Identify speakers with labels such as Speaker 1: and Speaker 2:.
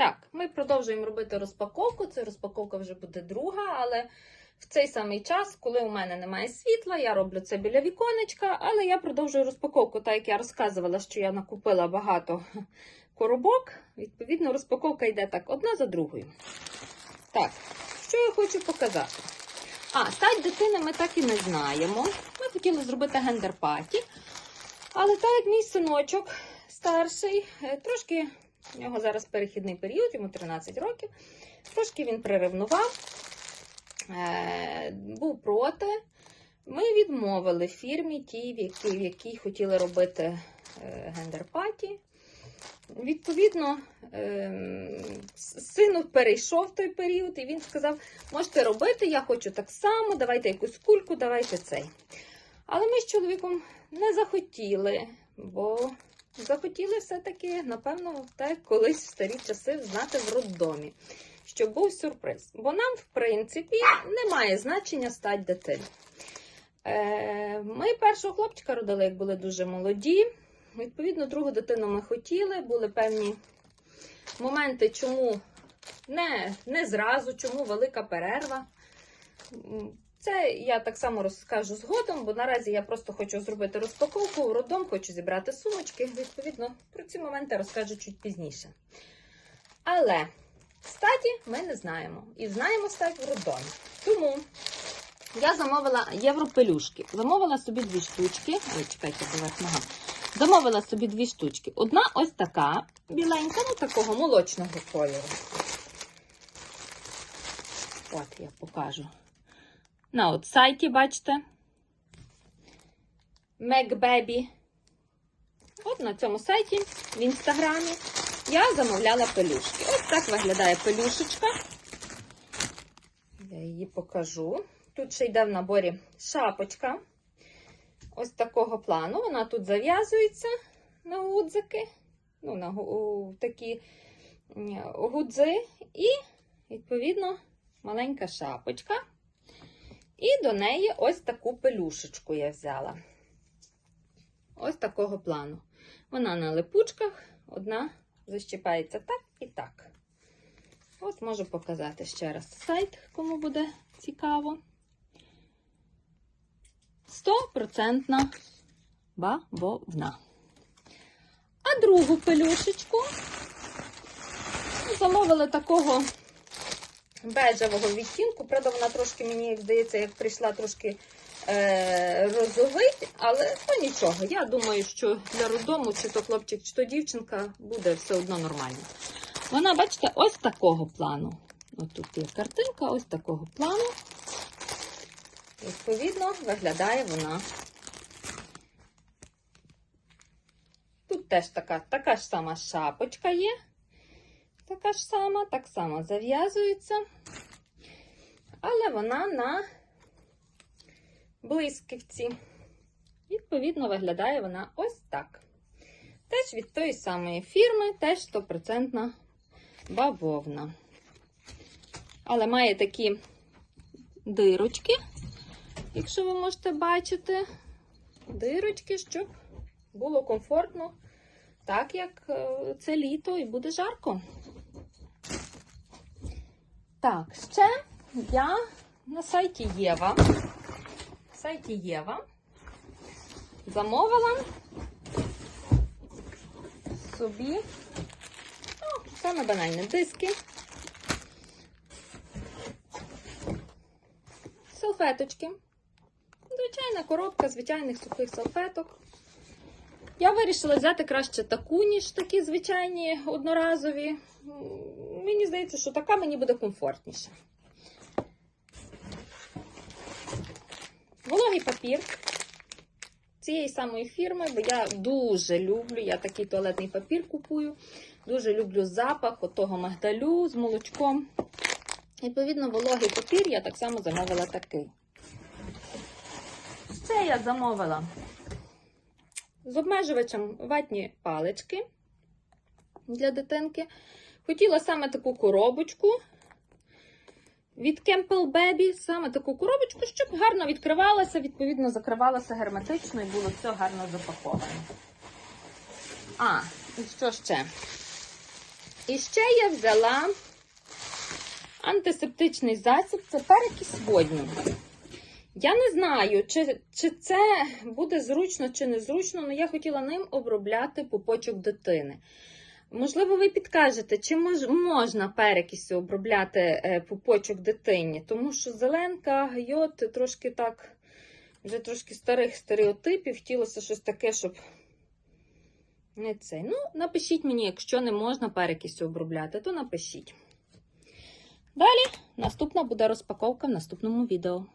Speaker 1: Так, ми продовжуємо робити розпаковку. Це розпаковка вже буде друга, але в цей самий час, коли у мене немає світла, я роблю це біля віконечка, але я продовжую розпаковку, так як я розказувала, що я накупила багато коробок. Відповідно, розпаковка йде так одна за другою. Так, що я хочу показати? А, стать дитини ми так і не знаємо. Ми хотіли зробити гендер-паті, але так як мій синочок старший, е, трошки у нього зараз перехідний період, йому 13 років. Трошки він приревнував, е, був проти. Ми відмовили фірмі тій, в якій, в якій хотіли робити е, гендер-паті. Відповідно, е, сину перейшов той період, і він сказав: можете робити, я хочу так само, давайте якусь кульку, давайте цей. Але ми з чоловіком не захотіли, бо захотіли все-таки, напевно, так колись в старі часи знати в роддомі, щоб був сюрприз. Бо нам, в принципі, немає значення стать дитини. Е, Ми першого хлопчика родили, як були дуже молоді. Відповідно, другу дитину ми хотіли, були певні моменти, чому не, не зразу, чому велика перерва. Це я так само розкажу згодом, бо наразі я просто хочу зробити розпаковку в роддом, хочу зібрати сумочки. Відповідно, про ці моменти розкажу чуть пізніше. Але статі ми не знаємо. І знаємо стать в роддомі. Тому я замовила європелюшки. Замовила собі дві штучки. Ой, чекайте, поверх нога. Замовила собі дві штучки. Одна ось така біленька, ну такого молочного кольору. От я покажу. На от сайті, бачите. MacBaby. От на цьому сайті, в інстаграмі, я замовляла пелюшки. Ось так виглядає пелюшечка. Я її покажу. Тут ще йде в наборі шапочка. Ось такого плану. Вона тут зав'язується на гудзики. Ну, на гу- такі гудзи. І, відповідно, маленька шапочка. І до неї ось таку пелюшечку я взяла. Ось такого плану. Вона на липучках, одна защіпається так і так. От можу показати ще раз сайт, кому буде цікаво. Стопроцентна бавовна. А другу пелюшечку замовили такого бежевого відтінку. Правда, вона трошки, мені як здається, як прийшла трошки е, розовить, але ну нічого. Я думаю, що для роддому, чи то хлопчик, чи то дівчинка, буде все одно нормально. Вона, бачите, ось такого плану. Ось тут є картинка, ось такого плану. Відповідно, виглядає вона. Тут теж така, така ж сама шапочка є. Така ж сама, так само зав'язується. Але вона на блискавці. Відповідно, виглядає вона ось так. Теж від тої самої фірми, теж 100% бавовна. Але має такі дирочки, якщо ви можете бачити, дирочки, щоб було комфортно, так як е, це літо і буде жарко. Так, ще я на сайті Єва. На сайті Єва замовила собі ну, саме банальне диски. Салфеточки. Звичайна коробка звичайних сухих салфеток. Я вирішила взяти краще таку, ніж такі звичайні одноразові. Мені здається, що така мені буде комфортніша. Вологий папір цієї самої фірми, бо я дуже люблю, я такий туалетний папір купую. Дуже люблю запах отого магдалю з молочком. Відповідно, вологий папір я так само замовила такий. Ще я замовила з обмежувачем ватні палички для дитинки. Хотіла саме таку коробочку від Campbell Baby, саме таку коробочку, щоб гарно відкривалася, відповідно, закривалася герметично і було все гарно запаковане. А, і що ще? І ще я взяла антисептичний засіб, це перекись водню. Я не знаю, чи, чи це буде зручно чи незручно, але я хотіла ним обробляти пупочок дитини. Можливо, ви підкажете, чи мож, можна перекисю обробляти е, пупочок дитині, тому що зеленка, йод трошки так, вже трошки старих стереотипів, хотілося щось таке, щоб не цей. Ну, напишіть мені, якщо не можна перекисю обробляти, то напишіть. Далі наступна буде розпаковка в наступному відео.